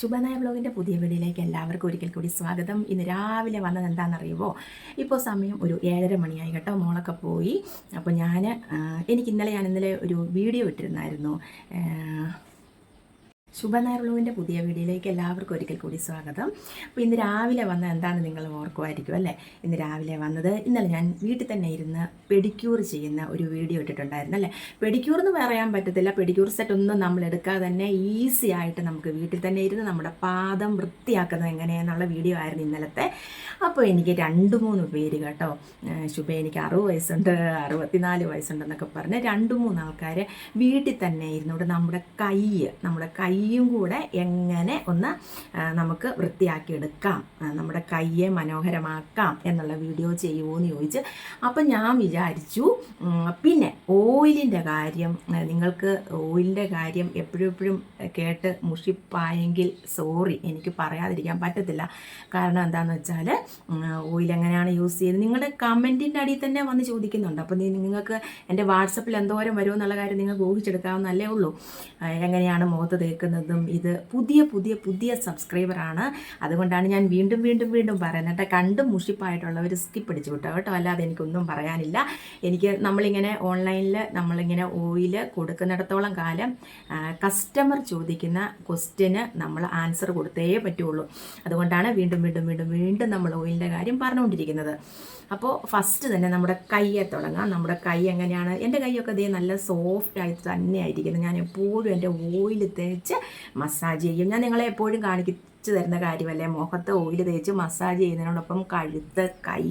ശുഭനായ ബ്ലോഗിന്റെ പുതിയ വീഡിയോയിലേക്ക് എല്ലാവർക്കും ഒരിക്കൽ കൂടി സ്വാഗതം. ഇന്ന് രാവിലെ വന്നത് എന്താണെന്നറിയുമോ? ഇപ്പോൾ സമയം ഒരു ഏഴര മണിയായി കേട്ടോ. മോളൊക്കെ പോയി. അപ്പോൾ ഞാൻ എനിക്ക് ഇന്നലെ ഞാൻ ഇന്നലെ ഒരു വീഡിയോ ഇട്ടിരുന്നായിരുന്നു. ബ്ലോഗിന്റെ പുതിയ വീഡിയോയിലേക്ക് എല്ലാവർക്കും ഒരിക്കൽ കൂടി സ്വാഗതം. അപ്പോൾ ഇന്ന് രാവിലെ വന്ന എന്താണ് നിങ്ങൾ ഓർക്കുമായിരിക്കും അല്ലേ? ഇന്ന് രാവിലെ വന്നത് ഇന്നലെ ഞാൻ വീട്ടിൽ തന്നെ ഇരുന്ന് പെഡിക്യൂർ ചെയ്യുന്ന ഒരു വീഡിയോ ഇട്ടിട്ടുണ്ടായിരുന്നു അല്ലേ? പെഡിക്യൂർ എന്ന് പറയാൻ പറ്റത്തില്ല. പെഡിക്യൂർ സെറ്റ് ഒന്നും നമ്മൾ എടുക്കാതെ തന്നെ ഈസി ആയിട്ട് നമുക്ക് വീട്ടിൽ തന്നെ ഇരുന്ന് നമ്മുടെ പാദം വൃത്തിയാക്കുന്നത് എങ്ങനെയെന്നുള്ള വീഡിയോ ആയിരുന്നു ഇന്നലത്തെ. അപ്പോൾ എനിക്ക് രണ്ട് മൂന്ന് പേര് കേട്ടോ ശുഭ എനിക്ക് അറുപത് വയസ്സുണ്ട് അറുപത്തിനാല് വയസ്സുണ്ടെന്നൊക്കെ പറഞ്ഞ് രണ്ട് മൂന്ന് ആൾക്കാർ വീട്ടിൽ തന്നെ ഇരുന്നോട് നമ്മുടെ കൈ നമ്മുടെ കൈയും കൂടെ എങ്ങനെ ഒന്ന് നമുക്ക് വൃത്തിയാക്കിയെടുക്കാം നമ്മുടെ കയ്യെ മനോഹരമാക്കാം എന്നുള്ള വീഡിയോ ചെയ്യുമോ എന്ന് ചോദിച്ച് അപ്പം ഞാൻ വിചാരിച്ചു പിന്നെ ഓയിലിന്റെ കാര്യം നിങ്ങൾക്ക് ഓയിലിന്റെ കാര്യം എപ്പോഴും എപ്പോഴും കേട്ട് മുഷിപ്പായെങ്കിൽ സോറി എനിക്ക് പറയാതിരിക്കാൻ പറ്റത്തില്ല. കാരണം എന്താണെന്ന് വെച്ചാൽ ഓയിൽ എങ്ങനെയാണ് യൂസ് ചെയ്യുന്നത്? നിങ്ങളുടെ കമന്റിന്റെ അടിയിൽ തന്നെ വന്ന് ചോദിക്കുന്നുണ്ട്. അപ്പോൾ നിങ്ങൾക്ക് എന്റെ വാട്സപ്പിൽ എന്തോരം വരുമെന്നുള്ള കാര്യം നിങ്ങൾക്ക് ഊഹിച്ചെടുക്കാവുന്നല്ലേ ഉള്ളൂ. എങ്ങനെയാണ് മുഖത്ത് തേക്കുന്നതും? ഇത് പുതിയ പുതിയ പുതിയ സബ്സ്ക്രൈബറാണ് അതുകൊണ്ടാണ് ഞാൻ വീണ്ടും വീണ്ടും വീണ്ടും പറയുന്നത് കേട്ടോ. കണ്ടും മുഷിപ്പായിട്ടുള്ളവർ സ്കിപ്പ് അടിച്ചു വിട്ടോ കേട്ടോ. അല്ലാതെ എനിക്കൊന്നും പറയാനില്ല. എനിക്ക് നമ്മളിങ്ങനെ ഓൺലൈനിൽ നമ്മളിങ്ങനെ ഓയിൽ കൊടുക്കുന്നിടത്തോളം കാലം കസ്റ്റമർ ചോദിക്കുന്ന ക്വസ്റ്റ്യന് നമ്മൾ ആൻസർ കൊടുത്തേ പറ്റുള്ളൂ. അതുകൊണ്ടാണ് വീണ്ടും വീണ്ടും വീണ്ടും വീണ്ടും നമ്മൾ ഓയിലിന്റെ കാര്യം പറഞ്ഞുകൊണ്ടിരിക്കുന്നത്. അപ്പോൾ ഫസ്റ്റ് തന്നെ നമ്മുടെ കയ്യെ തുടങ്ങാം. നമ്മുടെ കൈ എങ്ങനെയാണ്? എന്റെ കൈയൊക്കെ ഇതേ നല്ല സോഫ്റ്റ് ആയിട്ട് തന്നെ ആയിരിക്കുന്നത് ഞാൻ എപ്പോഴും എന്റെ ഓയിൽ തേച്ച് മസാജ് ചെയ്യും. ഞാൻ നിങ്ങളെ എപ്പോഴും കാണിക്കും തരുന്ന കാര്യമല്ലേ? മുഖത്ത് ഓയിൽ തേച്ച് മസാജ് ചെയ്യുന്നതിനോടൊപ്പം കഴുത്ത് കൈ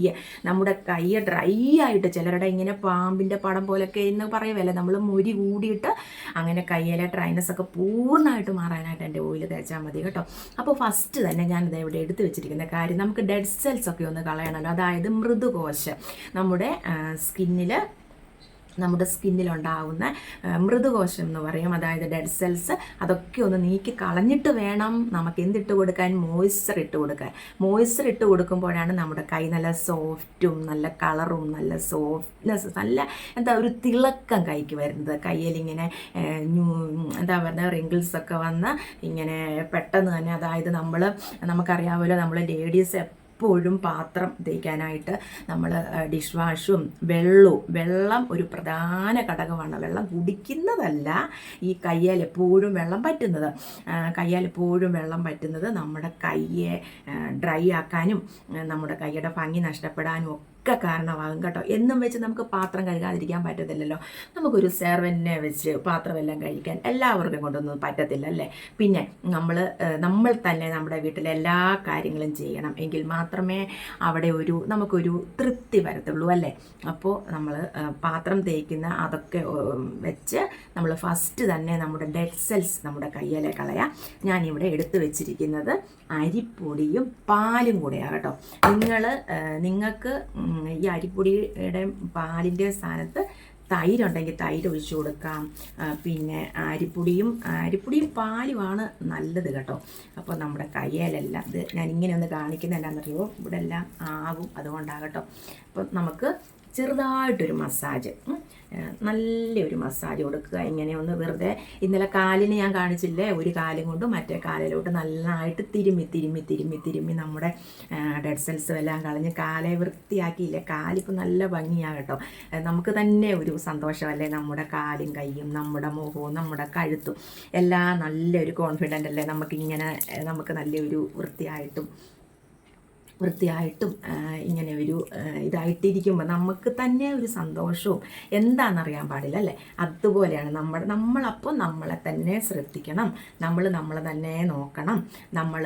നമ്മുടെ കൈ ഡ്രൈ ആയിട്ട് ചിലരുടെ ഇങ്ങനെ പാമ്പിന്റെ പടം പോലൊക്കെ എന്ന് പറയുമല്ലേ നമ്മൾ മുരി കൂടിയിട്ട് അങ്ങനെ കൈയിലെ ഡ്രൈനസ് ഒക്കെ പൂർണമായിട്ട് മാറാനായിട്ട് എന്റെ ഓയിൽ തേച്ചാൽ മതി കേട്ടോ. അപ്പോൾ ഫസ്റ്റ് തന്നെ ഞാനിത് ഇവിടെ എടുത്തു വെച്ചിരിക്കുന്ന കാര്യം. നമുക്ക് ഡെഡ് സെൽസ് ഒക്കെ ഒന്ന് കളയണമല്ലോ. അതായത് മൃദുകോശം. നമ്മുടെ സ്കിന്നിൽ നമ്മുടെ സ്കിന്നിലുണ്ടാകുന്ന ആ, മൃദുകോശം എന്ന് പറയും. അതായത് ഡെഡ് സെൽസ് അതൊക്കെ ഒന്ന് നീക്കി കളഞ്ഞിട്ട് വേണം നമുക്ക് എന്തിട്ട് കൊടുക്കാൻ? മോയ്സ്ചർ ഇട്ട് കൊടുക്കാൻ. മോയ്സ്ചർ ഇട്ട് കൊടുക്കുമ്പോഴാണ് നമ്മുടെ കൈ നല്ല സോഫ്റ്റും നല്ല കളറും നല്ല സോഫ്റ്റ്നെസ് നല്ല എന്താ ഒരു തിളക്കം കൈക്ക് വരുന്നത്. കയ്യിലിങ്ങനെ എന്താ പറയുക റിങ്കിൾസ് ഒക്കെ വന്ന് ഇങ്ങനെ പെട്ടെന്ന് തന്നെ അതായത് നമ്മൾ നമുക്കറിയാമല്ലോ നമ്മൾ ലേഡീസ് എപ്പോഴും പാത്രം തേക്കാനായിട്ട് നമ്മൾ ഡിഷ് വാഷും വെള്ളവും വെള്ളം ഒരു പ്രധാന ഘടകമാണ്. വെള്ളം കുടിക്കുന്നതല്ല ഈ കയ്യാൽ എപ്പോഴും വെള്ളം പറ്റുന്നത്. കയ്യാൽ എപ്പോഴും വെള്ളം പറ്റുന്നത് നമ്മുടെ കയ്യെ ഡ്രൈ ആക്കാനും നമ്മുടെ കൈയുടെ ഭംഗി നഷ്ടപ്പെടാനും ഒക്കെ കാരണമാകും കേട്ടോ. എന്നും വെച്ച് നമുക്ക് പാത്രം കഴുകാതിരിക്കാൻ പറ്റത്തില്ലല്ലോ. നമുക്കൊരു സെർവന്റിനെ വെച്ച് പാത്രമെല്ലാം കഴിക്കാൻ എല്ലാവർക്കും കൊണ്ടൊന്നും പറ്റത്തില്ല അല്ലേ? പിന്നെ നമ്മൾ നമ്മൾ തന്നെ നമ്മുടെ വീട്ടിലെ എല്ലാ കാര്യങ്ങളും ചെയ്യണം എങ്കിൽ മാത്രമേ അവിടെ ഒരു നമുക്കൊരു തൃപ്തി വരത്തുള്ളൂ അല്ലേ? അപ്പോൾ നമ്മൾ പാത്രം തേക്കുന്ന അതൊക്കെ വെച്ച് നമ്മൾ ഫസ്റ്റ് തന്നെ നമ്മുടെ ഡെഡ് സെൽസ് നമ്മുടെ കയ്യിലെ കളയാം. ഞാനിവിടെ എടുത്തു വെച്ചിരിക്കുന്നത് അരിപ്പൊടിയും പാലും കൂടെയാണ് കേട്ടോ. നിങ്ങൾ നിങ്ങൾക്ക് ഈ അരിപ്പൊടിയുടെ പാലിന്റെ സ്ഥാനത്ത് തൈരുണ്ടെങ്കിൽ തൈര് ഒഴിച്ചു കൊടുക്കാം. പിന്നെ അരിപ്പൊടിയും അരിപ്പൊടിയും പാലുമാണ് നല്ലത് കേട്ടോ. അപ്പോൾ നമ്മുടെ കയ്യിലെല്ലാം ഇത് ഞാൻ ഇങ്ങനെ ഒന്ന് കാണിക്കുന്ന എന്താണെന്നറിയോ ഇവിടെ എല്ലാം ആകും അതുകൊണ്ടാകട്ടോ അപ്പോൾ നമുക്ക് ചെറുതായിട്ടൊരു മസാജ്. നല്ലൊരു മസാജ് കൊടുക്കുക. ഇങ്ങനെ ഒന്ന് വെറുതെ ഇന്നലെ കാലിന് ഞാൻ കാണിച്ചില്ലേ? ഒരു കാലും കൊണ്ട് മറ്റേ കാലിലോട്ട് നന്നായിട്ട് തിരുമ്മി തിരുമ്മി തിരുമ്മി തിരുമ്മി നമ്മുടെ ഡെഡ് സെൽസും എല്ലാം കളഞ്ഞ് കാലെ വൃത്തിയാക്കിയില്ലേ? കാലിപ്പോൾ നല്ല ഭംഗിയാണ് കേട്ടോ. നമുക്ക് തന്നെ ഒരു സന്തോഷമല്ലേ? നമ്മുടെ കാലും കൈയും നമ്മുടെ മുഖവും നമ്മുടെ കഴുത്തും എല്ലാം നല്ലൊരു കോൺഫിഡന്റ് അല്ലേ? നമുക്കിങ്ങനെ നമുക്ക് നല്ലൊരു വൃത്തിയായിട്ടും വൃത്തിയായിട്ടും ഇങ്ങനെ ഒരു ഇതായിട്ടിരിക്കുമ്പോൾ നമുക്ക് തന്നെ ഒരു സന്തോഷവും എന്താണെന്നറിയാൻ പാടില്ല അല്ലേ? അതുപോലെയാണ് നമ്മൾ നമ്മളപ്പോൾ നമ്മളെ തന്നെ ശ്രദ്ധിക്കണം. നമ്മൾ നമ്മളെ തന്നെ നോക്കണം. നമ്മൾ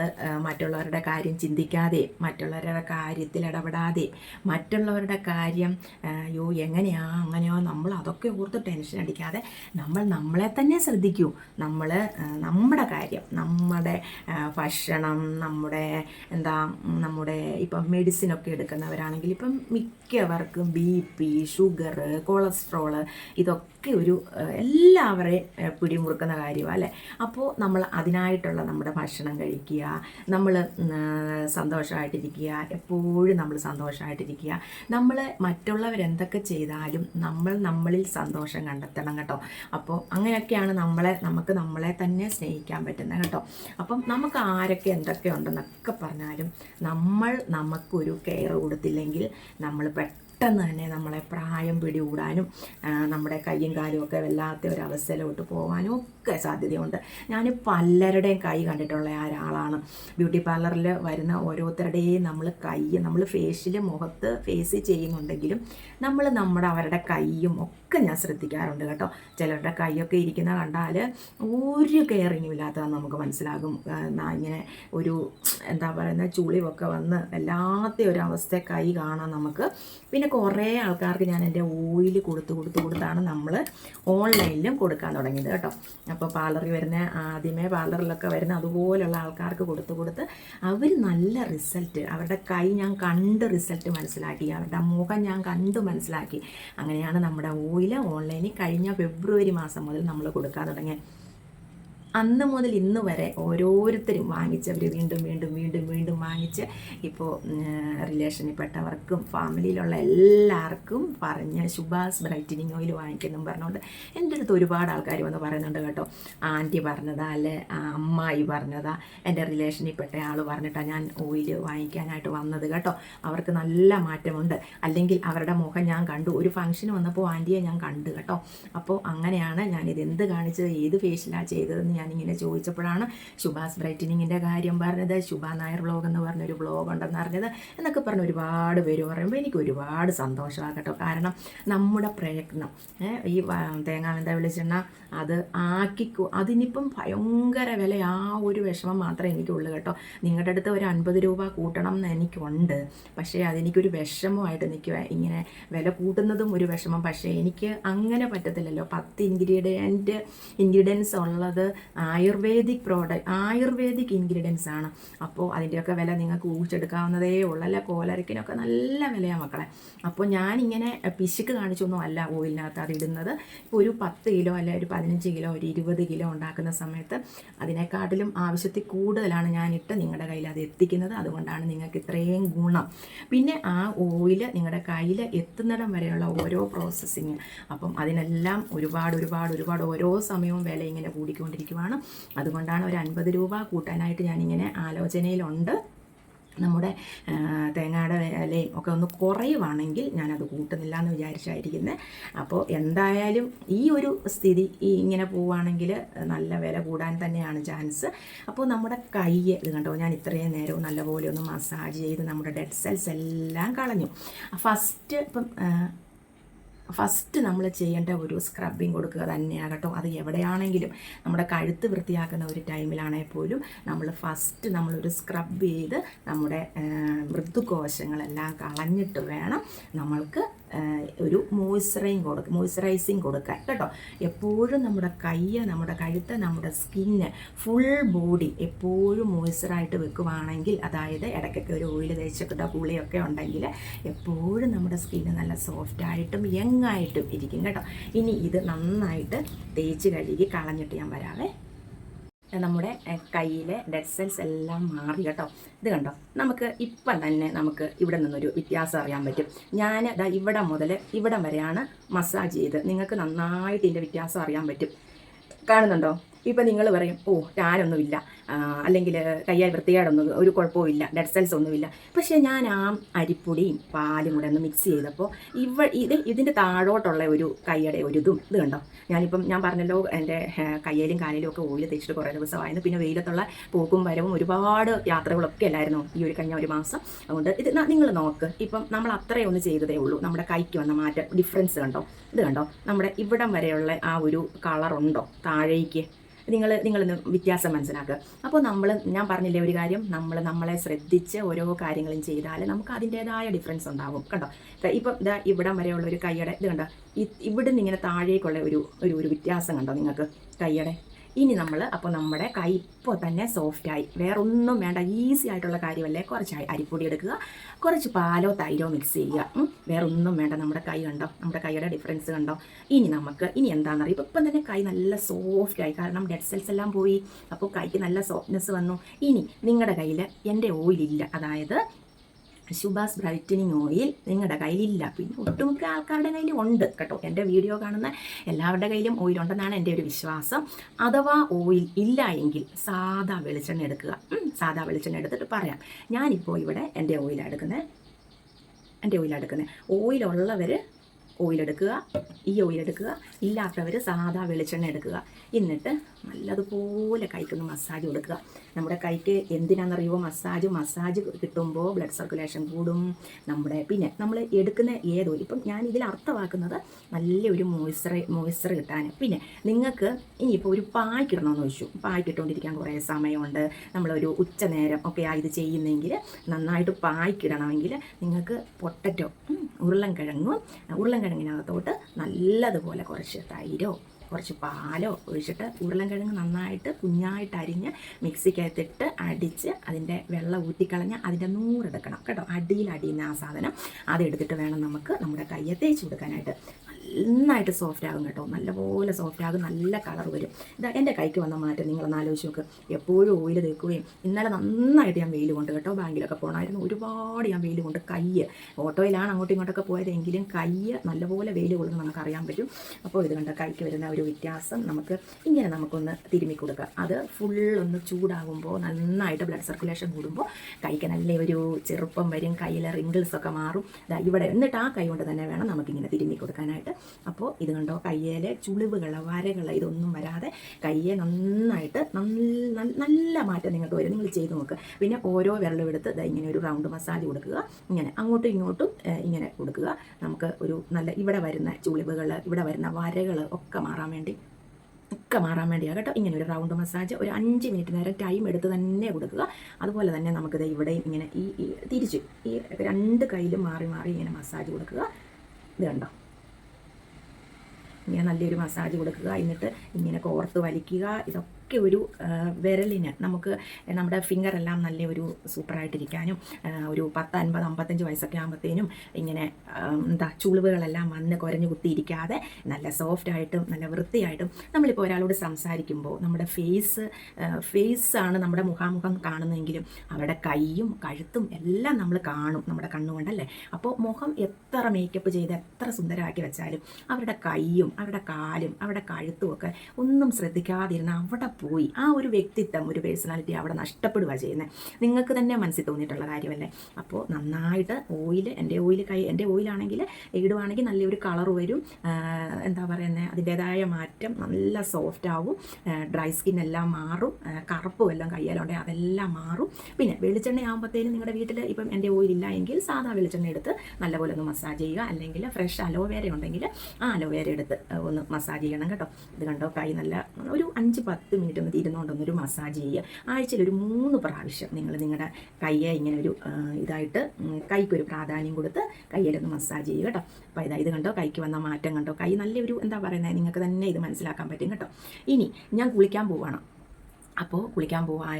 മറ്റുള്ളവരുടെ കാര്യം ചിന്തിക്കാതെ മറ്റുള്ളവരുടെ കാര്യത്തിൽ ഇടപെടാതെ മറ്റുള്ളവരുടെ കാര്യം അയ്യോ എങ്ങനെയാ അങ്ങനെയോ നമ്മൾ അതൊക്കെ ഓർത്ത് ടെൻഷൻ അടിക്കാതെ നമ്മൾ നമ്മളെ തന്നെ ശ്രദ്ധിക്കൂ. നമ്മൾ നമ്മുടെ കാര്യം നമ്മുടെ ഭക്ഷണം നമ്മുടെ എന്താ നമ്മുടെ ഇപ്പം മെഡിസിനൊക്കെ എടുക്കുന്നവരാണെങ്കിൽ ഇപ്പം മിക്കവർക്കും ബി പി ഷുഗർ കൊളസ്ട്രോൾ ഇതൊക്കെ ഒരു ഏഹ്, എല്ലാവരെയും പിടിമുറുക്കുന്ന കാര്യമാണ് അല്ലേ? അപ്പോൾ നമ്മൾ അതിനായിട്ടുള്ള നമ്മുടെ ഭക്ഷണം കഴിക്കുക നമ്മൾ സന്തോഷമായിട്ടിരിക്കുക എപ്പോഴും നമ്മൾ സന്തോഷമായിട്ടിരിക്കുക നമ്മൾ മറ്റുള്ളവരെന്തൊക്കെ ചെയ്താലും നമ്മൾ നമ്മളിൽ സന്തോഷം കണ്ടെത്തണം കേട്ടോ. അപ്പോൾ അങ്ങനെയൊക്കെയാണ് നമ്മളെ നമുക്ക് നമ്മളെ തന്നെ സ്നേഹിക്കാൻ പറ്റുന്നത് കേട്ടോ. അപ്പം നമുക്ക് ആരൊക്കെ എന്തൊക്കെ ഉണ്ടെന്നൊക്കെ പറഞ്ഞാലും നമ്മൾ നമുക്കൊരു കെയർ കൊടുത്തില്ലെങ്കിൽ നമ്മൾ പെട്ടെന്ന് തന്നെ നമ്മളെ പ്രായം പിടികൂടാനും നമ്മുടെ കയ്യും കാലും ഒക്കെ വല്ലാത്ത ഒരു അവസ്ഥയിലോട്ട് പോകാനും ഒക്കെ സാധ്യതയുണ്ട്. ഞാൻ പലരുടെയും കൈ കണ്ടിട്ടുള്ള ഒരാളാണ്. ബ്യൂട്ടി പാർലറിൽ വരുന്ന ഓരോരുത്തരുടെയും നമ്മൾ കൈ നമ്മൾ ഫേഷ്യൽ മുഖത്ത് ഫേസ് ചെയ്യുന്നുണ്ടെങ്കിലും നമ്മൾ നമ്മുടെ അവരുടെ കൈയും ഒക്കെ ഞാൻ ശ്രദ്ധിക്കാറുണ്ട് കേട്ടോ. ചിലരുടെ കൈയൊക്കെ ഇരിക്കുന്ന കണ്ടാൽ ഒരു കെയറിങ്ങും ഇല്ലാത്തത് നമുക്ക് മനസ്സിലാകും. ഇങ്ങനെ ഒരു എന്താ പറയുന്ന ചുളിവൊക്കെ വന്ന് വല്ലാത്ത ഒരു അവസ്ഥ കൈ കാണാം നമുക്ക് പിന്നെ കുറേ ആൾക്കാർക്ക് ഞാൻ എന്റെ ഓയിൽ കൊടുത്ത് കൊടുത്ത് കൊടുത്താണ് നമ്മൾ ഓൺലൈനിലും കൊടുക്കാൻ തുടങ്ങിയത് കേട്ടോ. അപ്പോൾ പാർലറിൽ വരുന്ന ആദ്യമേ പാർലറിലൊക്കെ വരുന്ന അതുപോലുള്ള ആൾക്കാർക്ക് കൊടുത്ത് കൊടുത്ത് അവർ നല്ല റിസൾട്ട് അവരുടെ കൈ ഞാൻ കണ്ട് റിസൾട്ട് മനസ്സിലാക്കി അവരുടെ മുഖം ഞാൻ കണ്ട് മനസ്സിലാക്കി. അങ്ങനെയാണ് നമ്മുടെ ഓയിൽ ഓൺലൈനിൽ കഴിഞ്ഞ ഫെബ്രുവരി മാസം മുതൽ നമ്മൾ കൊടുക്കാൻ തുടങ്ങിയത്. അന്ന് മുതൽ ഇന്ന് വരെ ഓരോരുത്തരും വാങ്ങിച്ചവർ വീണ്ടും വീണ്ടും വീണ്ടും വീണ്ടും വാങ്ങിച്ച് ഇപ്പോൾ റിലേഷനിൽപ്പെട്ടവർക്കും ഫാമിലിയിലുള്ള എല്ലാവർക്കും പറഞ്ഞ് ശുഭാസ് ബ്രൈറ്റനിങ് ഓയിൽ വാങ്ങിക്കുന്നു പറഞ്ഞുകൊണ്ട് എന്റെ അടുത്ത് ഒരുപാട് ആൾക്കാർ വന്ന് പറയുന്നുണ്ട് കേട്ടോ. ആന്റി പറഞ്ഞതാ അല്ലെ അമ്മായി പറഞ്ഞതാ എന്റെ റിലേഷനിൽപ്പെട്ട ആൾ പറഞ്ഞിട്ടാണ് ഞാൻ ഓയിൽ വാങ്ങിക്കാനായിട്ട് വന്നത് കേട്ടോ. അവർക്ക് നല്ല മാറ്റമുണ്ട്. അല്ലെങ്കിൽ അവരുടെ മുഖം ഞാൻ കണ്ടു. ഒരു ഫംഗ്ഷന് വന്നപ്പോൾ ആന്റിയെ ഞാൻ കണ്ടു കേട്ടോ. അപ്പോൾ അങ്ങനെയാണ് ഞാനിത് എന്ത് കാണിച്ചത് ഏത് ഫേഷ്യലാണ് ചെയ്തതെന്ന് ഞാനിങ്ങനെ ചോദിച്ചപ്പോഴാണ് ശുഭാസ് ബ്രൈറ്റനിങ്ങിന്റെ കാര്യം പറഞ്ഞത്. ശുഭ നായർ വ്ളോഗ് എന്ന് പറഞ്ഞൊരു വ്ളോഗ് ഉണ്ടെന്ന് അറിഞ്ഞത് എന്നൊക്കെ പറഞ്ഞ് ഒരുപാട് പേര് പറയുമ്പോൾ എനിക്ക് ഒരുപാട് സന്തോഷമാണ് കേട്ടോ കാരണം നമ്മുടെ പ്രയത്നം ഈ തേങ്ങാവെന്ത വെളിച്ചെണ്ണ അത് ആക്കിക്കോ അതിനിപ്പം ഭയങ്കര വില ആ ഒരു വിഷമം മാത്രമേ എനിക്കുള്ളൂ കേട്ടോ. നിങ്ങളുടെ അടുത്ത് ഒരു അൻപത് രൂപ കൂട്ടണം എന്ന് എനിക്കുണ്ട്. പക്ഷേ അതെനിക്കൊരു വിഷമമായിട്ട് നിൽക്കുക ഇങ്ങനെ വില കൂട്ടുന്നതും ഒരു വിഷമം. പക്ഷേ എനിക്ക് അങ്ങനെ പറ്റത്തില്ലല്ലോ. പത്ത് ഇൻഗ്രീഡിയന്റ് ഇൻഗ്രീഡിയൻസ് ഉള്ളത് ആയുർവേദിക് പ്രോഡക്റ്റ് ആയുർവേദിക് ഇൻഗ്രീഡിയൻസ് ആണ്. അപ്പോൾ അതിന്റെയൊക്കെ വില നിങ്ങൾക്ക് ഊഹിച്ചെടുക്കാവുന്നതേ ഉള്ളല്ല കോലരക്കിനൊക്കെ നല്ല വിലയാണ് മക്കളെ. അപ്പോൾ ഞാനിങ്ങനെ പിശുക്ക് കാണിച്ചൊന്നും അല്ല ഓയിലിനകത്ത് അത് ഇടുന്നത്. ഇപ്പോൾ ഒരു പത്ത് കിലോ അല്ല ഒരു പതിനഞ്ച് കിലോ ഒരു ഇരുപത് കിലോ ഉണ്ടാക്കുന്ന സമയത്ത് അതിനെക്കാട്ടിലും ആവശ്യത്തിൽ കൂടുതലാണ് ഞാനിട്ട് നിങ്ങളുടെ കയ്യിൽ അത് എത്തിക്കുന്നത്. അതുകൊണ്ടാണ് നിങ്ങൾക്ക് ഇത്രയും ഗുണം. പിന്നെ ആ ഓയിൽ നിങ്ങളുടെ കയ്യിൽ എത്തുന്നിടം വരെയുള്ള ഓരോ പ്രോസസ്സിങ് അപ്പം അതിനെല്ലാം ഒരുപാട് ഒരുപാട് ഒരുപാട് ഓരോ സമയവും വില ഇങ്ങനെ കൂടിക്കൊണ്ടിരിക്കുവാണ്. അതുകൊണ്ടാണ് ഒരു അൻപത് രൂപ കൂട്ടാനായിട്ട് ഞാനിങ്ങനെ ആലോചനയിലുണ്ട്. നമ്മുടെ തേങ്ങയുടെ വിലയും ഒക്കെ ഒന്ന് കുറയുവാണെങ്കിൽ ഞാനത് കൂട്ടുന്നില്ല എന്ന് വിചാരിച്ചായിരിക്കുന്നത് അപ്പോൾ എന്തായാലും ഈ ഒരു സ്ഥിതി ഈ ഇങ്ങനെ പോവുകയാണെങ്കിൽ നല്ല വില കൂടാൻ തന്നെയാണ് ചാൻസ്. അപ്പോൾ നമ്മുടെ കൈ ഇത് കണ്ടോ ഞാൻ ഇത്രയും നേരവും നല്ലപോലെ ഒന്ന് മസാജ് ചെയ്ത് നമ്മുടെ ഡെഡ് സെൽസ് എല്ലാം കളഞ്ഞു. ഫസ്റ്റ് ഇപ്പം ഫസ്റ്റ് നമ്മൾ ചെയ്യേണ്ട ഒരു സ്ക്രബിങ് കൊടുക്കുക തന്നെയാണ് കേട്ടോ. അത് എവിടെയാണെങ്കിലും നമ്മുടെ കഴുത്ത് വൃത്തിയാക്കുന്ന ഒരു ടൈമിലാണെങ്കിൽ പോലും നമ്മൾ ഫസ്റ്റ് നമ്മളൊരു സ്ക്രബ് ചെയ്ത് നമ്മുടെ മൃദുകോശങ്ങളെല്ലാം കളഞ്ഞിട്ട് വേണം നമ്മൾക്ക് ഒരു മോയ്സ്ചറൈങ് കൊടുക്കുക മോയ്സ്ചറൈസിങ് കൊടുക്കുക കേട്ടോ. എപ്പോഴും നമ്മുടെ കയ്യ് നമ്മുടെ കഴുത്ത് നമ്മുടെ സ്കിന്ന് ഫുൾ ബോഡി എപ്പോഴും മോയ്സ്ചറായിട്ട് വെക്കുവാണെങ്കിൽ അതായത് ഇടയ്ക്കൊക്കെ ഒരു ഓയിൽ തേച്ചിട്ടോ പുളിയൊക്കെ ഉണ്ടെങ്കിൽ എപ്പോഴും നമ്മുടെ സ്കിന്ന് നല്ല സോഫ്റ്റായിട്ടും യങ്ങായിട്ടും ഇരിക്കും കേട്ടോ. ഇനി ഇത് നന്നായിട്ട് തേച്ച് കഴുകി കളഞ്ഞിട്ട് ഞാൻ വരാവേ. നമ്മുടെ കയ്യിലെ ഡെഡ് സെൽസ് എല്ലാം മാറി കേട്ടോ. ഇത് കണ്ടോ? നമുക്ക് ഇപ്പം തന്നെ നമുക്ക് ഇവിടെ നിന്നൊരു വ്യത്യാസം അറിയാൻ പറ്റും. ഞാൻ ഇതാ ഇവിടെ മുതൽ ഇവിടം വരെയാണ് മസാജ് ചെയ്ത്. നിങ്ങൾക്ക് നന്നായിട്ട് ഇതിന്റെ വ്യത്യാസം അറിയാൻ പറ്റും. കാണുന്നുണ്ടോ? ഇപ്പം നിങ്ങൾ പറയും ഓ ടാനൊന്നുമില്ല അല്ലെങ്കിൽ കയ്യാൽ വൃത്തികേടൊന്നും ഒരു കുഴപ്പവും ഇല്ല ഡെഡ് സെൽസ് ഒന്നുമില്ല. പക്ഷേ ഞാൻ ആ അരിപ്പൊടിയും പാലും കൂടെ ഒന്ന് മിക്സ് ചെയ്തപ്പോൾ ഇവ ഇത് ഇതിന്റെ താഴോട്ടുള്ള ഒരു കൈയുടെ ഒരു ഇതും ഇത് കണ്ടോ? ഞാനിപ്പം ഞാൻ പറഞ്ഞല്ലോ എന്റെ കയ്യിലും കാലിലും ഒക്കെ ഓയിൽ തേച്ചിട്ട് കുറേ ദിവസമായിരുന്നു. പിന്നെ വെയിലത്തുള്ള പോക്കും വരവും ഒരുപാട് യാത്രകളൊക്കെ അല്ലായിരുന്നു ഈ ഒരു കഴിഞ്ഞ ഒരു മാസം. അതുകൊണ്ട് ഇത് നിങ്ങൾ നോക്ക്. ഇപ്പം നമ്മൾ അത്രയേ ഒന്ന് ചെയ്തതേ ഉള്ളൂ. നമ്മുടെ കൈക്ക് വന്ന മാറ്റം ഡിഫറൻസ് കണ്ടോ? ഇത് കണ്ടോ? നമ്മുടെ ഇവിടം വരെയുള്ള ആ ഒരു കളറുണ്ടോ താഴേക്ക്. നിങ്ങൾ നിങ്ങളൊന്ന് വ്യത്യാസം മനസ്സിലാക്കുക. അപ്പോൾ നമ്മൾ ഞാൻ പറഞ്ഞില്ലേ ഒരു കാര്യം നമ്മൾ നമ്മളെ ശ്രദ്ധിച്ച് ഓരോ കാര്യങ്ങളും ചെയ്താൽ നമുക്ക് അതിന്റേതായ ഡിഫറൻസ് ഉണ്ടാവും കണ്ടോ? ഇപ്പം ഇതാ ഇവിടം വരെയുള്ള ഒരു കൈയുടെ ഇത് കണ്ടോ? ഇവിടുന്ന് ഇങ്ങനെ താഴേക്കുള്ള ഒരു ഒരു വ്യത്യാസം കണ്ടോ നിങ്ങൾക്ക്? കൈയുടെ ഇനി നമ്മൾ അപ്പോൾ നമ്മുടെ കൈ ഇപ്പോൾ തന്നെ സോഫ്റ്റായി വേറെ ഒന്നും വേണ്ട ഈസി ആയിട്ടുള്ള കാര്യമല്ലേ? കുറച്ച് അരി- അരിപ്പൊടി എടുക്കുക. കുറച്ച് പാലോ തൈരോ മിക്സ് ചെയ്യുക. വേറൊന്നും വേണ്ട. നമ്മുടെ കൈ കണ്ടോ? നമ്മുടെ കൈയുടെ ഡിഫറൻസ് കണ്ടോ? ഇനി നമുക്ക് ഇനി എന്താണെന്നറിയാം? ഇപ്പം ഇപ്പം തന്നെ കൈ നല്ല സോഫ്റ്റായി കാരണം ഡെഡ് സെൽസ് എല്ലാം പോയി. അപ്പോൾ കൈക്ക് നല്ല സോഫ്റ്റ്നെസ് വന്നു. ഇനി നിങ്ങളുടെ കയ്യിൽ എന്റെ ഓയിലില്ല അതായത് ശുഭാസ് ബ്രൈറ്റനിങ് ഓയിൽ നിങ്ങളുടെ കയ്യിലില്ല. പിന്നെ ഒട്ടുമുക്ക ആൾക്കാരുടെ കയ്യിൽ ഉണ്ട് കേട്ടോ. എന്റെ വീഡിയോ കാണുന്ന എല്ലാവരുടെ കയ്യിലും ഓയിൽ ഉണ്ടെന്നാണ് എന്റെ ഒരു വിശ്വാസം. അഥവാ ഓയിൽ ഇല്ല എങ്കിൽ സാധാ വെളിച്ചെണ്ണ എടുക്കുക. സാധാ വെളിച്ചെണ്ണ എടുത്തിട്ട് പറയാം. ഞാനിപ്പോൾ ഇവിടെ എന്റെ ഓയിലാണ് എടുക്കുന്നത് എന്റെ ഓയിലാണ് എടുക്കുന്നത് ഓയിലുള്ളവർ ഓയിലെടുക്കുക ഈ ഓയിലെടുക്കുക ഇല്ലാത്തവർ സാധാ വെളിച്ചെണ്ണ എടുക്കുക. എന്നിട്ട് നല്ലതുപോലെ കൈക്കൊന്ന് മസാജ് കൊടുക്കുക. നമ്മുടെ കൈക്ക് എന്തിനാണെന്നറിയുമോ? മസാജ് മസാജ് കിട്ടുമ്പോൾ ബ്ലഡ് സർക്കുലേഷൻ കൂടും. നമ്മുടെ പിന്നെ നമ്മൾ എടുക്കുന്ന ഏതോ ഇപ്പം ഞാൻ ഇതിൽ അർത്ഥമാക്കുന്നത് നല്ലൊരു മോയ്സ്ചർ മോയ്സ്ചർ കിട്ടാൻ. പിന്നെ നിങ്ങൾക്ക് ഇനിയിപ്പോൾ ഒരു പായ്ക്കിടണമെന്ന് വെച്ചു പായ്ക്കിട്ടുകൊണ്ടിരിക്കാൻ കുറേ സമയമുണ്ട്. നമ്മളൊരു ഉച്ച നേരം ഒക്കെ ഇത് ചെയ്യുന്നെങ്കിൽ നന്നായിട്ട് പായ്ക്കിടണമെങ്കിൽ നിങ്ങൾക്ക് പൊട്ടറ്റോ ഉരുളൻകിഴങ്ങും ഉരുളൻകിഴങ്ങിനകത്തോട്ട് നല്ലതുപോലെ കുറച്ച് തൈരോ കുറച്ച് പാലോ ഒഴിച്ചിട്ട് ഉരുളൻകിഴങ്ങ് നന്നായിട്ട് കുഞ്ഞായിട്ട് അരിഞ്ഞ് മിക്സിക്കകത്തിട്ട് അടിച്ച് അതിന്റെ വെള്ളം ഊറ്റിക്കളഞ്ഞ് അതിന്റെ നൂറെടുക്കണം. കേട്ടോ അടിയിൽ അടിയുന്ന ആ സാധനം. അതെടുത്തിട്ട് വേണം നമുക്ക് നമ്മുടെ കയ്യെ തേച്ച് കൊടുക്കാനായിട്ട്. നന്നായിട്ട് സോഫ്റ്റ് ആകും കേട്ടോ. നല്ലപോലെ സോഫ്റ്റ് ആകും. നല്ല കളർ വരും. ഇതാ എന്റെ കൈക്ക് വന്ന മാറ്റം നിങ്ങളൊന്ന് ആലോചിച്ച് നോക്ക്. എപ്പോഴും ഓയിൽ തേക്കുകയും ഇന്നലെ നന്നായിട്ട് ഞാൻ വെയിൽ കൊണ്ട് കേട്ടോ ബാങ്കിലൊക്കെ പോകണമായിരുന്നു ഒരുപാട് ഞാൻ വെയിൽ കൊണ്ട് കയ്യ്. ഓട്ടോയിലാണ് അങ്ങോട്ടും ഇങ്ങോട്ടൊക്കെ പോയതെങ്കിലും കയ്യ് നല്ലപോലെ വെയിൽ കൊള്ളുന്ന നമുക്ക് അറിയാൻ പറ്റും. അപ്പോൾ ഇത് കണ്ട കൈക്ക് വരുന്ന ഒരു വ്യത്യാസം നമുക്ക് ഇങ്ങനെ നമുക്കൊന്ന് തിരുമ്മി കൊടുക്കുക അത് ഫുൾ ഒന്ന് ചൂടാകുമ്പോൾ നന്നായിട്ട് ബ്ലഡ് സർക്കുലേഷൻ കൂടുമ്പോൾ കൈക്ക് നല്ല ഒരു ചെറുപ്പം വരും. കയ്യിലെ റിങ്കിൾസൊക്കെ മാറും. ഇവിടെ എന്നിട്ട് ആ കൈ കൊണ്ട് തന്നെ വേണം നമുക്കിങ്ങനെ തിരുമ്മി കൊടുക്കാനായിട്ട്. അപ്പോൾ ഇത് കണ്ടോ? കയ്യിലെ ചുളിവുകൾ വരകൾ ഇതൊന്നും വരാതെ കയ്യെ നന്നായിട്ട് നല്ല നല്ല മാറ്റം നിങ്ങൾക്ക് വരും. നിങ്ങൾ ചെയ്ത് നോക്കുക പിന്നെ ഓരോ വിരലും എടുത്ത് ഇങ്ങനെ ഒരു റൗണ്ട് മസാജ് കൊടുക്കുക. ഇങ്ങനെ അങ്ങോട്ടും ഇങ്ങോട്ടും ഇങ്ങനെ കൊടുക്കുക. നമുക്ക് ഒരു നല്ല ഇവിടെ വരുന്ന ചുളിവുകൾ ഇവിടെ വരുന്ന വരകൾ ഒക്കെ മാറാൻ വേണ്ടി ഒക്കെ മാറാൻ വേണ്ടിയാണ് കേട്ടോ. ഇങ്ങനെ ഒരു റൗണ്ട് മസാജ് ഒരു അഞ്ച് മിനിറ്റ് നേരം ടൈം എടുത്ത് തന്നെ കൊടുക്കുക. അതുപോലെ തന്നെ നമുക്കിത് ഇവിടെ ഇങ്ങനെ ഈ തിരിച്ച് ഈ രണ്ട് കയ്യിലും മാറി മാറി ഇങ്ങനെ മസാജ് കൊടുക്കുക. ഇത് കണ്ടോ? ഇങ്ങനെ നല്ലൊരു മസാജ് കൊടുക്കുക. എന്നിട്ട് ഇങ്ങനെ കോർത്ത് വലിക്കുക. ഇതൊക്കെ ഒരു ആ, വിരലിന് നമുക്ക് നമ്മുടെ ഫിംഗർ എല്ലാം നല്ല ഒരു സൂപ്പറായിട്ടിരിക്കാനും ഒരു പത്ത് അൻപത് അമ്പത്തഞ്ച് വയസ്സൊക്കെ ആകുമ്പോഴത്തേനും ഇങ്ങനെ എന്താ ചുളിവുകളെല്ലാം വന്ന് കുരഞ്ഞു കുത്തിയിരിക്കാതെ നല്ല സോഫ്റ്റായിട്ടും നല്ല വൃത്തിയായിട്ടും നമ്മളിപ്പോൾ ഒരാളോട് സംസാരിക്കുമ്പോൾ നമ്മുടെ ഫേസ് ഫേസ് ആണ് നമ്മുടെ മുഖാമുഖം കാണുന്നതെങ്കിലും അവരുടെ കൈയും കഴുത്തും എല്ലാം നമ്മൾ കാണും നമ്മുടെ കണ്ണുകൊണ്ടല്ലേ? അപ്പോൾ മുഖം എത്ര മേക്കപ്പ് ചെയ്ത് എത്ര സുന്ദരമാക്കി വെച്ചാലും അവരുടെ കൈയും അവരുടെ കാലും അവരുടെ കഴുത്തും ഒക്കെ ഒന്നും ശ്രദ്ധിക്കാതിരുന്ന അവിടെ പോയി. ആ ഒരു വ്യക്തിത്വം ഒരു പേഴ്സണാലിറ്റി അവിടെ നഷ്ടപ്പെടുക ചെയ്യുന്നത് നിങ്ങൾക്ക് തന്നെ മനസ്സിൽ തോന്നിയിട്ടുള്ള കാര്യമല്ലേ? അപ്പോൾ നന്നായിട്ട് ഓയിൽ എന്റെ ഓയിൽ കൈ എന്റെ ഓയിലാണെങ്കിൽ ഇടുവാണെങ്കിൽ നല്ലൊരു കളർ വരും. എന്താ പറയുന്നത് അതിന്റേതായ മാറ്റം നല്ല സോഫ്റ്റ് ആവും. ഡ്രൈ സ്കിൻ എല്ലാം മാറും. കറുപ്പും എല്ലാം കയ്യാലുണ്ടെങ്കിൽ അതെല്ലാം മാറും. പിന്നെ വെളിച്ചെണ്ണ ആകുമ്പോഴത്തേനും നിങ്ങളുടെ വീട്ടിൽ ഇപ്പം എന്റെ ഓയിൽ ഇല്ല എങ്കിൽ സാധാ വെളിച്ചെണ്ണ എടുത്ത് നല്ലപോലെ ഒന്ന് മസാജ് ചെയ്യുക. അല്ലെങ്കിൽ ഫ്രഷ് അലോവേര ഉണ്ടെങ്കിൽ ആ അലോവേര എടുത്ത് ഒന്ന് മസാജ് ചെയ്യണം കേട്ടോ. ഇത് കണ്ടോ? കൈ നല്ല ഒരു അഞ്ച് പത്ത് മിനിറ്റ് ഒന്ന് ഇരുന്നുകൊണ്ടൊന്ന് ഒരു മസാജ് ചെയ്യുക. ആഴ്ചയിൽ ഒരു മൂന്ന് പ്രാവശ്യം നിങ്ങൾ നിങ്ങളുടെ കയ്യെ ഇങ്ങനെ ഒരു ഇതായിട്ട് കൈക്കൊരു പ്രാധാന്യം കൊടുത്ത് കയ്യിലൊന്ന് മസാജ് ചെയ്യുക കേട്ടോ. അപ്പോൾ ഇതാ ഇത് കണ്ടോ? കൈക്ക് വന്ന മാറ്റം കണ്ടോ? കൈ നല്ലൊരു എന്താ പറയുന്നത് നിങ്ങൾക്ക് തന്നെ ഇത് മനസ്സിലാക്കാൻ പറ്റും കേട്ടോ. ഇനി ഞാൻ കുളിക്കാൻ പോവാണ്. അപ്പോൾ കുളിക്കാൻ പോവാ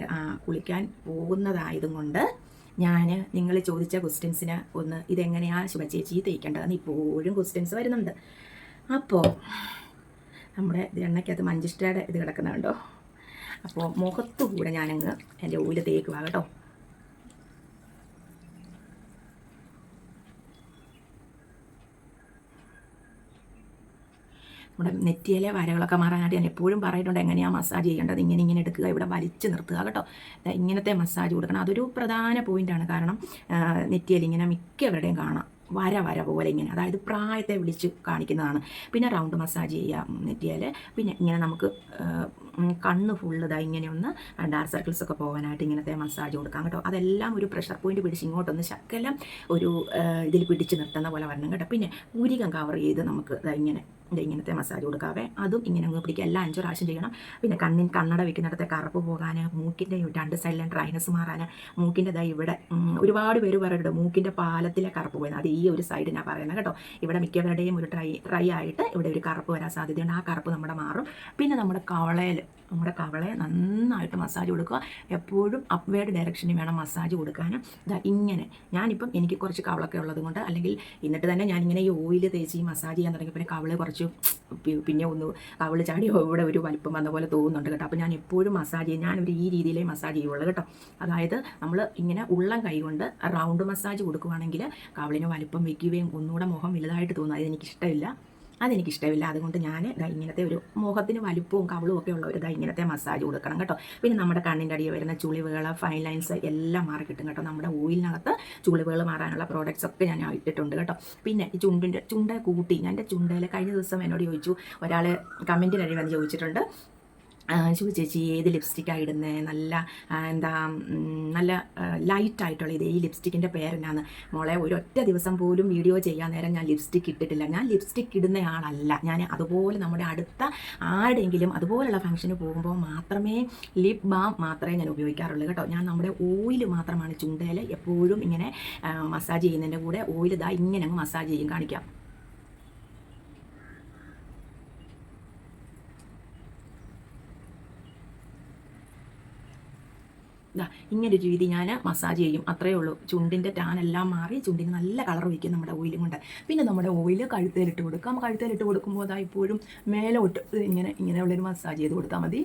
കുളിക്കാൻ പോകുന്നതായതും കൊണ്ട് ഞാൻ നിങ്ങൾ ചോദിച്ച ക്വസ്റ്റ്യൻസിന് ഒന്ന് ഇതെങ്ങനെയാണ് ശുഭചേച്ചി തേക്കേണ്ടതെന്ന് ഇപ്പോഴും ക്വസ്റ്റ്യൻസ് വരുന്നുണ്ട്. അപ്പോൾ നമ്മുടെ എണ്ണയ്ക്കകത്ത് മഞ്ചിഷ്ടയുടെ ഇത് കിടക്കുന്നുണ്ടോ? അപ്പോൾ മുഖത്ത് കൂടെ ഞാനങ്ങ് എന്റെ ഓയിൽ തേക്കുക കേട്ടോ. നമ്മുടെ നെറ്റിയിലെ വരകളൊക്കെ മാറാനായിട്ട് ഞാൻ എപ്പോഴും പറഞ്ഞിട്ടുണ്ട് എങ്ങനെയാണ് മസാജ് ചെയ്യേണ്ടത്? ഇങ്ങനെ ഇങ്ങനെ എടുക്കുക ഇവിടെ വലിച്ചു നിർത്തുക കേട്ടോ. ഇങ്ങനത്തെ മസാജ് കൊടുക്കണം. അതൊരു പ്രധാന പോയിന്റാണ് കാരണം നെറ്റിയിൽ ഇങ്ങനെ മിക്കവരുടെയും കാണാം. വര വര പോലെ ഇങ്ങനെ അതായത് പ്രായത്തെ വിളിച്ച് കാണിക്കുന്നതാണ്. പിന്നെ റൗണ്ട് മസാജ് ചെയ്യാം നെറ്റിയാൽ പിന്നെ ഇങ്ങനെ നമുക്ക് കണ്ണ് ഫുള്ള് ഇതാ ഇങ്ങനെ ഒന്ന് ഡാർക്ക് സർക്കിൾസ് ഒക്കെ പോകാനായിട്ട് ഇങ്ങനത്തെ മസാജ് കൊടുക്കാം കേട്ടോ. അതെല്ലാം ഒരു പ്രഷർ പോയിന്റ് പിടിച്ച് ഇങ്ങോട്ടൊന്ന് ശക്കലം ഒരു ഇതിൽ പിടിച്ച് നിർത്തുന്ന പോലെ വരണം കേട്ടോ. പിന്നെ പൂരികം കവർ ചെയ്ത് നമുക്ക് ഇങ്ങനെ ഇത് ഇങ്ങനത്തെ മസാജ് കൊടുക്കാവേ. അതും ഇങ്ങനെ അങ്ങ് പിടിക്കുക. എല്ലാം അഞ്ചു പ്രാവശ്യം ചെയ്യണം. പിന്നെ കണ്ണിൻ കണ്ണട വെക്കുന്നിടത്തെ കറുപ്പ് പോകാൻ മൂക്കിന്റെ രണ്ട് സൈഡിലെ ഡ്രൈനസ് മാറാൻ മൂക്കിന്റെ ദാ ഇവിടെ ഒരുപാട് പേര് പറയുന്നുണ്ട് മൂക്കിന്റെ പാലത്തിലെ കറുപ്പ് പോയത് അത് ഈ ഒരു സൈഡ് ഞാൻ പറയുന്നത് കേട്ടോ. ഇവിടെ മിക്കവരുടെയും ഒരു ട്രൈ ട്രൈ ആയിട്ട് ഇവിടെ ഒരു കറുപ്പ് വരാൻ സാധ്യതയുണ്ട്. ആ കറുപ്പ് നമ്മുടെ മാറും. പിന്നെ നമ്മുടെ കവളയിൽ നമ്മുടെ കവളയെ നന്നായിട്ട് മസാജ് കൊടുക്കുക. എപ്പോഴും അപ്വേഡ് ഡയറക്ഷനിൽ വേണം മസാജ് കൊടുക്കാൻ ഇതാ ഇങ്ങനെ. ഞാനിപ്പം എനിക്ക് കുറച്ച് കവളൊക്കെ ഉള്ളത് കൊണ്ട് അല്ലെങ്കിൽ എന്നിട്ട് തന്നെ ഞാനിങ്ങനെ ഈ ഓയിൽ തേച്ച് ഈ മസാജ് ചെയ്യാൻ തുടങ്ങിയപ്പോൾ കവൾ കുറച്ച് പി- പിന്നെ ഒന്ന് അവൾ ചാടി ഇവിടെ ഒരു വലിപ്പം വന്ന പോലെ തോന്നുന്നുണ്ട് കേട്ടോ. അപ്പോൾ ഞാൻ എപ്പോഴും മസാജ് ചെയ്യും. ഞാനൊരു ഈ രീതിയിലേ മസാജ് ചെയ്യുള്ളൂ കേട്ടോ. അതായത് നമ്മൾ ഇങ്ങനെ ഉള്ളം കൈകൊണ്ട് റൗണ്ട് മസാജ് കൊടുക്കുവാണെങ്കിൽ കവളിന് വലിപ്പം വയ്ക്കുകയും ഒന്നുകൂടെ മുഖം വലുതായിട്ട് തോന്നും. അതെനിക്കിഷ്ടമില്ല അതെനിക്കിഷ്ടമില്ല. അതുകൊണ്ട് ഞാൻ ഇതാ ഇങ്ങനത്തെ ഒരു മുഖത്തിന് വലുപ്പവും കവളും ഒക്കെ ഉള്ള ഒരു ഇതാ ഇങ്ങനത്തെ മസാജ് കൊടുക്കണം കേട്ടോ. പിന്നെ നമ്മുടെ കണ്ണിന്റെ അടിയിൽ വരുന്ന ചുളിവുകൾ ഫൈൻ ലൈൻസ് എല്ലാം മാറി കിട്ടും കേട്ടോ. നമ്മുടെ ഓയിലിനകത്ത് ചുളിവുകൾ മാറാനുള്ള പ്രോഡക്റ്റ്സ് ഒക്കെ ഞാൻ ഇട്ടിട്ടുണ്ട് കേട്ടോ. പിന്നെ ഈ ചുണ്ടിന്റെ ചുണ്ട കൂട്ടി ഞാൻ എന്റെ ചുണ്ടയിൽ കഴിഞ്ഞ ദിവസം എന്നോട് ചോദിച്ചു ഒരാൾ കമന്റിനടി വന്ന് ചോദിച്ചിട്ടുണ്ട് ശിവ ചേച്ചി ഏത് ലിപ്സ്റ്റിക്കാണ് ഇടുന്നത് നല്ല എന്താ നല്ല ലൈറ്റായിട്ടുള്ള ഇത്. ഈ ലിപ്സ്റ്റിക്കിന്റെ പേരെന്നാണ്. മോളെ ഒരൊറ്റ ദിവസം പോലും വീഡിയോ ചെയ്യാൻ നേരം ഞാൻ ലിപ്സ്റ്റിക്ക് ഇട്ടിട്ടില്ല. ഞാൻ ലിപ്സ്റ്റിക്ക് ഇടുന്ന ആളല്ല. ഞാൻ അതുപോലെ നമ്മുടെ അടുത്ത ആരുടെയെങ്കിലും അതുപോലെയുള്ള ഫംഗ്ഷന് പോകുമ്പോൾ മാത്രമേ ലിപ് ബാം മാത്രമേ ഞാൻ ഉപയോഗിക്കാറുള്ളൂ കേട്ടോ. ഞാൻ നമ്മുടെ ഓയിൽ മാത്രമാണ് ചുണ്ടയിൽ എപ്പോഴും ഇങ്ങനെ മസാജ് ചെയ്യുന്നതിന്റെ കൂടെ ഓയിൽ ഇതാ ഇങ്ങനെ അങ്ങ് മസാജ് ചെയ്യും. കാണിക്കാം. ദാ ഇങ്ങനെ ഒരു രീതി ഞാൻ മസാജ് ചെയ്യും. അത്രയേ ഉള്ളൂ. ചുണ്ടിന്റെ ടാനെല്ലാം മാറി ചുണ്ടിന് നല്ല കളർ വയ്ക്കും നമ്മുടെ ഓയിലും കൊണ്ട്. പിന്നെ നമ്മുടെ ഓയിൽ കഴുത്തേലിട്ട് കൊടുക്കാം കഴുത്തേലിട്ട് കൊടുക്കുമ്പോൾ അതാ ഇപ്പോഴും മേലോട്ട് ഇങ്ങനെ ഇങ്ങനെയുള്ളൊരു മസാജ് ചെയ്ത് കൊടുത്താൽ മതി.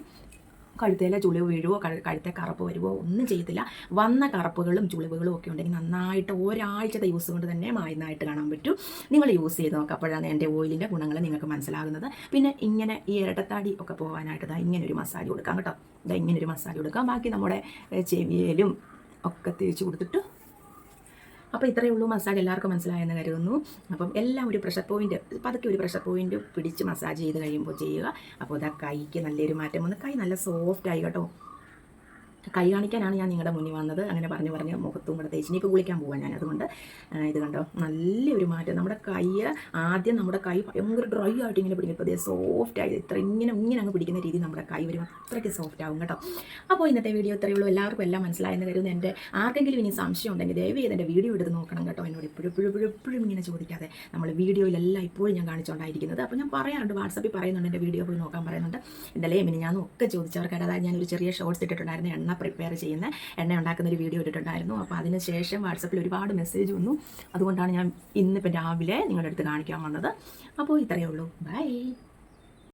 കഴുത്തേലെ ചുളിവ് വീഴുവോ കഴുത്തെ കറുപ്പ് വരുവോ ഒന്നും ചെയ്യത്തില്ല. വന്ന കറുപ്പുകളും ചുളിവുകളും ഒക്കെ ഉണ്ടെങ്കിൽ നന്നായിട്ട് ഒരാഴ്ചത്തെ യൂസ് കൊണ്ട് തന്നെ മായുന്നതായിട്ട് കാണാൻ പറ്റും. നിങ്ങൾ യൂസ് ചെയ്ത് നോക്കുക അപ്പോഴാണ് എന്റെ ഓയിലിന്റെ ഗുണങ്ങൾ നിങ്ങൾക്ക് മനസ്സിലാകുന്നത്. പിന്നെ ഇങ്ങനെ ഈ ഇരട്ടത്താടി ഒക്കെ പോകാനായിട്ട് ഇതാ ഇങ്ങനെ ഒരു മസാജ് കൊടുക്കാം കേട്ടോ. ഇതാ ഇങ്ങനെ ഒരു മസാജ് കൊടുക്കാം. ബാക്കി നമ്മുടെ ചെവിയിലും ഒക്കെ തേച്ച് കൊടുത്തിട്ട് അപ്പോൾ ഇത്രയേ ഉള്ളൂ മസാജ് എല്ലാവർക്കും മനസ്സിലായെന്ന് കരുതുന്നു. അപ്പം എല്ലാം ഒരു പ്രഷർ പോയിന്റ് പതുക്കെ ഒരു പ്രഷർ പോയിന്റ് പിടിച്ച് മസാജ് ചെയ്ത് കഴിയുമ്പോൾ ചെയ്യുക. അപ്പോൾ അത് കൈക്ക് നല്ലൊരു മാറ്റം വന്ന് കൈ നല്ല സോഫ്റ്റ് ആയി കേട്ടോ. കൈ കാണിക്കാനാണ് ഞാൻ നിങ്ങളുടെ മുന്നിൽ വന്നത്. അങ്ങനെ പറഞ്ഞു പറഞ്ഞ് മുഖത്തും കൂടെ തേച്ച് കുളിക്കാൻ പോകാൻ ഞാൻ. അതുകൊണ്ട് ഇത് കണ്ടോ? നല്ലൊരു മാറ്റം. നമ്മുടെ കൈ ആദ്യം നമ്മുടെ കൈ ഭയങ്കര ഡ്രൈ ആയിട്ട് ഇങ്ങനെ പിടിക്കും. ഇപ്പോൾ സോഫ്റ്റ് ആയി. ഇത്ര ഇങ്ങനെ ഇങ്ങനെ അങ്ങ് പിടിക്കുന്ന രീതി നമ്മുടെ കൈ വരും. അത്രയ്ക്ക് സോഫ്റ്റ് ആവും കേട്ടോ. അപ്പോൾ ഇന്നത്തെ വീഡിയോ ഇത്രയേ ഉള്ളൂ. എല്ലാവർക്കും എല്ലാം മനസ്സിലായെന്ന് കരുതുന്നു. എന്റെ ആർക്കെങ്കിലും ഇനി സംശയം ഉണ്ടെങ്കിൽ ദയവ് എന്റെ വീഡിയോ എടുത്ത് നോക്കണം കേട്ടോ. എന്നോട് എപ്പോഴും എപ്പോഴും എപ്പോഴും ഇങ്ങനെ ചോദിക്കാതെ നമ്മൾ വീഡിയോയിലെല്ലാം ഇപ്പോഴും ഞാൻ കാണിച്ചുകൊണ്ടായിരിക്കുന്നത് അപ്പോൾ ഞാൻ പറയാറുണ്ട്. വാട്സപ്പിൽ പറയുന്നുണ്ട്. എന്റെ വീഡിയോ പോയി നോക്കാൻ പറയുന്നുണ്ട്. ഇന്നലെ മിനി ഞാൻ ഒക്കെ ചോദിച്ചവർക്കായിട്ട് അതായത് ഞാനൊരു ചെറിയ ഷോർട്സ് ഇട്ടിട്ടുണ്ടായിരുന്നു എണ്ണ പ്രിപ്പയർ ചെയ്യുന്ന എണ്ണ ഉണ്ടാക്കുന്ന ഒരു വീഡിയോ ഇട്ടിട്ടുണ്ടായിരുന്നു. അപ്പോൾ അതിന് ശേഷം വാട്സപ്പിൽ ഒരുപാട് മെസ്സേജ് വന്നു. അതുകൊണ്ടാണ് ഞാൻ ഇന്നിപ്പോൾ രാവിലെ നിങ്ങളുടെ അടുത്ത് കാണിക്കാൻ വന്നത്. അപ്പോൾ ഇത്രയേ ഉള്ളൂ. ബൈ